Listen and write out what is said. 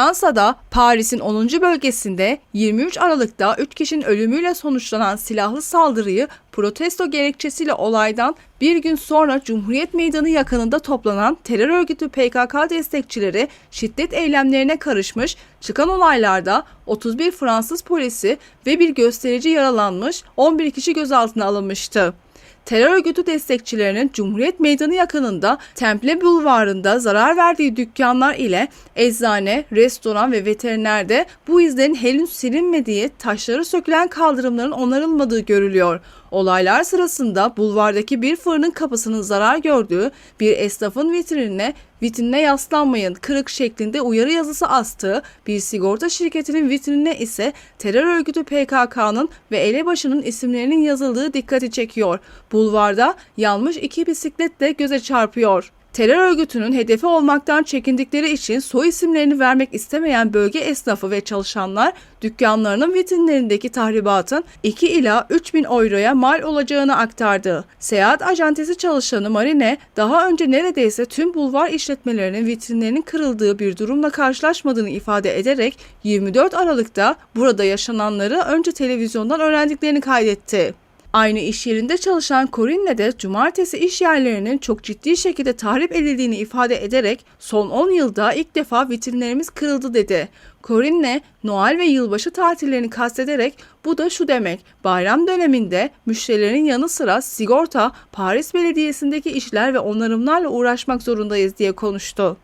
Fransa'da Paris'in 10. bölgesinde 23 Aralık'ta 3 kişinin ölümüyle sonuçlanan silahlı saldırıyı protesto gerekçesiyle olaydan bir gün sonra Cumhuriyet Meydanı yakınında toplanan terör örgütü PKK destekçileri şiddet eylemlerine karışmış, çıkan olaylarda 31 Fransız polisi ve bir gösterici yaralanmış, 11 kişi gözaltına alınmıştı. Terör örgütü destekçilerinin Cumhuriyet Meydanı yakınında Temple Bulvarı'nda zarar verdiği dükkanlar ile eczane, restoran ve veterinerde bu izlerin henüz silinmediği, taşları sökülen kaldırımların onarılmadığı görülüyor. Olaylar sırasında bulvardaki bir fırının kapısının zarar gördüğü, bir esnafın vitrinine vitrinine yaslanmayın kırık şeklinde uyarı yazısı astığı, bir sigorta şirketinin vitrinine ise terör örgütü PKK'nın ve elebaşının isimlerinin yazıldığı dikkati çekiyor. Bulvarda yanmış iki bisiklet de göze çarpıyor. Terör örgütünün hedefi olmaktan çekindikleri için soy isimlerini vermek istemeyen bölge esnafı ve çalışanlar dükkanlarının vitrinlerindeki tahribatın 2 ila 3 bin euroya mal olacağını aktardı. Seyahat acentesi çalışanı Marine daha önce neredeyse tüm bulvar işletmelerinin vitrinlerinin kırıldığı bir durumla karşılaşmadığını ifade ederek 24 Aralık'ta burada yaşananları önce televizyondan öğrendiklerini kaydetti. Aynı iş yerinde çalışan Corinne de cumartesi iş yerlerinin çok ciddi şekilde tahrip edildiğini ifade ederek son 10 yılda ilk defa vitrinlerimiz kırıldı dedi. Corinne, Noel ve yılbaşı tatillerini kastederek bu da şu demek, bayram döneminde müşterilerin yanı sıra sigorta, Paris Belediyesi'ndeki işler ve onarımlarla uğraşmak zorundayız diye konuştu.